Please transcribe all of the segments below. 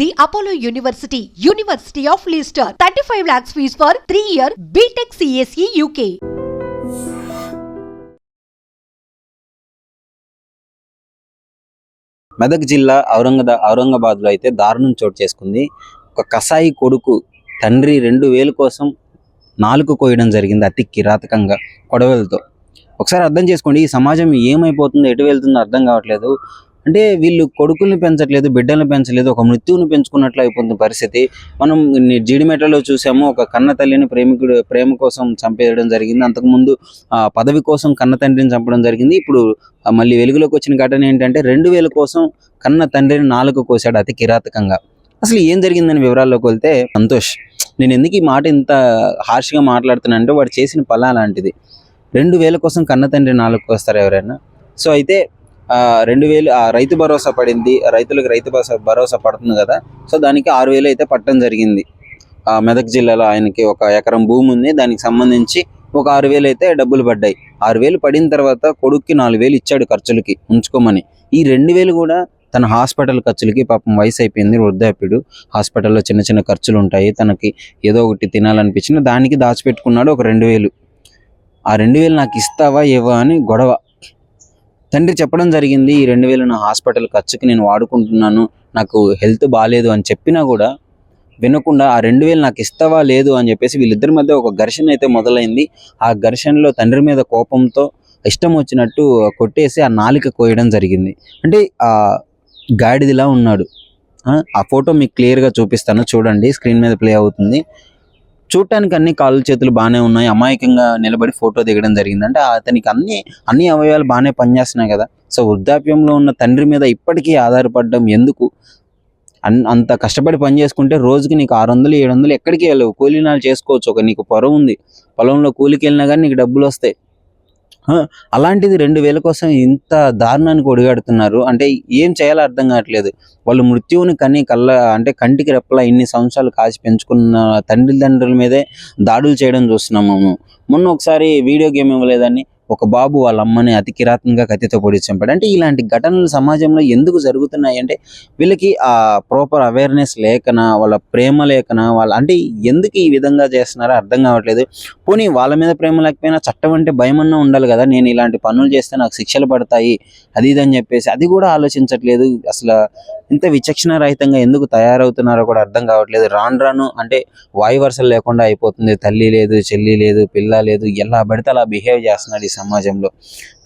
The Apollo university university of Leicester thirty five lakhs fees for three year BTech CSE UK Medak జిల్లా ఔరంగదా ఔరంగాబాద్లో అయితే దారుణం చోటు చేసుకుంది. ఒక కసాయి కొడుకు తండ్రి రెండు వేలు కోసం నాలుగు కోయడం జరిగింది అతి కిరాతకంగా కొడవలతో. ఒకసారి అర్థం చేసుకోండి ఈ సమాజం ఏమైపోతుందో ఎటు వెళ్తుందో అర్థం కావట్లేదు. అంటే వీళ్ళు కొడుకుల్ని పెంచట్లేదు బిడ్డల్ని పెంచలేదు ఒక మృత్యువుని పెంచుకున్నట్లు అయిపోతుంది పరిస్థితి. మనం ని- జీడిమెట్లలో చూసాము ఒక కన్న తల్లిని ప్రేమికుడు ప్రేమ కోసం చంపేయడం జరిగింది. అంతకుముందు ఆ, పదవి కోసం కన్న తండ్రిని చంపడం జరిగింది. ఇప్పుడు మళ్ళీ వెలుగులోకి వచ్చిన ఘటన ఏంటంటే రెండు వేల కోసం కన్న తండ్రిని నాలుగు కోసాడు అతి కిరాతకంగా. అసలు ఏం జరిగిందని వివరాల్లోకి వెళ్తే సంతోష్ నేను ఎందుకు ఈ మాట ఇంత హార్ష్గా మాట్లాడుతున్నానంటే వాడు చేసిన పలా లాంటిది. రెండు వేల కోసం కన్న తండ్రి నాలుగు కోస్తారు ఎవరైనా. సో అయితే రెండు వేలు ఆ రైతు భరోసా పడింది. రైతులకు రైతు భరోసా భరోసా పడుతుంది కదా. సో దానికి ఆరు వేలు అయితే పట్టడం జరిగింది. ఆ, మెదక్ జిల్లాలో ఆయనకి ఒక ఎకరం భూమి ఉంది. దానికి సంబంధించి ఒక ఆరు వేలు అయితే డబ్బులు పడ్డాయి. ఆరు వేలు పడిన తర్వాత కొడుక్కి నాలుగు వేలు ఇచ్చాడు ఖర్చులకి ఉంచుకోమని. ఈ రెండు వేలు కూడా తన హాస్పిటల్ ఖర్చులకి పాపం వయసు అయిపోయింది వృద్ధాప్యుడు. హాస్పిటల్లో చిన్న చిన్న ఖర్చులు ఉంటాయి. తనకి ఏదో ఒకటి తినాలనిపించిన దానికి దాచిపెట్టుకున్నాడు ఒక రెండు వేలు. ఆ రెండు వేలు నాకు ఇస్తావా ఇవ్వా అని గొడవ. తండ్రి చెప్పడం జరిగింది ఈ రెండు వేలు నా హాస్పిటల్ ఖర్చుకి నేను వాడుకుంటున్నాను నాకు హెల్త్ బాగాలేదు అని చెప్పినా కూడా వినకుండా ఆ రెండు వేలు నాకు ఇస్తావా లేదు అని చెప్పేసి వీళ్ళిద్దరి మధ్య ఒక ఘర్షణ అయితే మొదలైంది. ఆ ఘర్షణలో తండ్రి మీద కోపంతో ఇష్టం వచ్చినట్టు కొట్టేసి ఆ నాలిక కోయడం జరిగింది. అంటే ఆ గాడిదిలా ఉన్నాడు. ఆ, ఆ ఫోటో మీకు క్లియర్గా చూపిస్తాను. చూడండి స్క్రీన్ మీద ప్లే అవుతుంది. చూడటానికి అన్ని కాళ్ళు చేతులు బాగానే ఉన్నాయి. అమాయకంగా నిలబడి ఫోటో దిగడం జరిగింది అంటే అతనికి అన్ని అన్ని అవయవాలు బాగానే పనిచేస్తున్నాయి కదా. సో వృద్ధాప్యంలో ఉన్న తండ్రి మీద ఇప్పటికీ ఆధారపడడం ఎందుకు? అన్ అంత కష్టపడి పని చేసుకుంటే రోజుకి నీకు ఆరు వందలు ఏడు వందలు ఎక్కడికి వెళ్ళవు. కూలీనాలు చేసుకోవచ్చు. ఒక నీకు పొలం ఉంది. పొలంలో కూలికి వెళ్ళినా కానీ నీకు డబ్బులు వస్తాయి. అలాంటిది రెండు వేల కోసం ఇంత దారుణానికి ఒడిగాడుతున్నారు. అంటే ఏం చేయాలో అర్థం కావట్లేదు. వాళ్ళు మృత్యువుని కని కళ్ళ అంటే కంటికి రెప్పలా ఇన్ని సంవత్సరాలు కాచి పెంచుకున్న తండ్రి తండ్రుల మీదే దాడులు చేయడం చూస్తున్నాం మేము. మొన్న ఒకసారి వీడియో గేమ్ ఇవ్వలేదని ఒక బాబు వాళ్ళ అమ్మని అతి కిరాతకంగా కత్తితో పొడి చంపాడు. అంటే ఇలాంటి ఘటనలు సమాజంలో ఎందుకు జరుగుతున్నాయి అంటే వీళ్ళకి ఆ ప్రాపర్ అవేర్నెస్ లేకనా వాళ్ళ ప్రేమ లేకనా వాళ్ళ అంటే ఎందుకు ఈ విధంగా చేస్తున్నారో అర్థం కావట్లేదు. పోనీ వాళ్ళ మీద ప్రేమ లేకపోయినా చట్టం అంటే భయం అన్నా ఉండాలి కదా. నేను ఇలాంటి పనులు చేస్తే నాకు శిక్షలు పడతాయి అది ఇది అని చెప్పేసి అది కూడా ఆలోచించట్లేదు. అసలు ఇంత విచక్షణ రహితంగా ఎందుకు తయారవుతున్నారో కూడా అర్థం కావట్లేదు. రాను రాను అంటే వాయు వరుసలు లేకుండా అయిపోతుంది. తల్లి లేదు చెల్లి లేదు పిల్ల లేదు ఎలా పడితే అలా బిహేవ్ చేస్తున్నాడు ఈ సమాజంలో.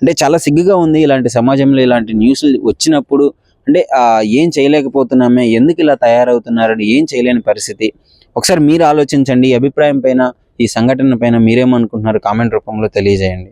అంటే చాలా సిగ్గుగా ఉంది ఇలాంటి సమాజంలో ఇలాంటి న్యూస్లు వచ్చినప్పుడు. అంటే ఏం చేయలేకపోతున్నామే ఎందుకు ఇలా తయారవుతున్నారని ఏం చేయలేని పరిస్థితి. ఒకసారి మీరు ఆలోచించండి ఈ అభిప్రాయం పైన ఈ సంఘటన పైన మీరేమనుకుంటున్నారు కామెంట్ రూపంలో తెలియజేయండి.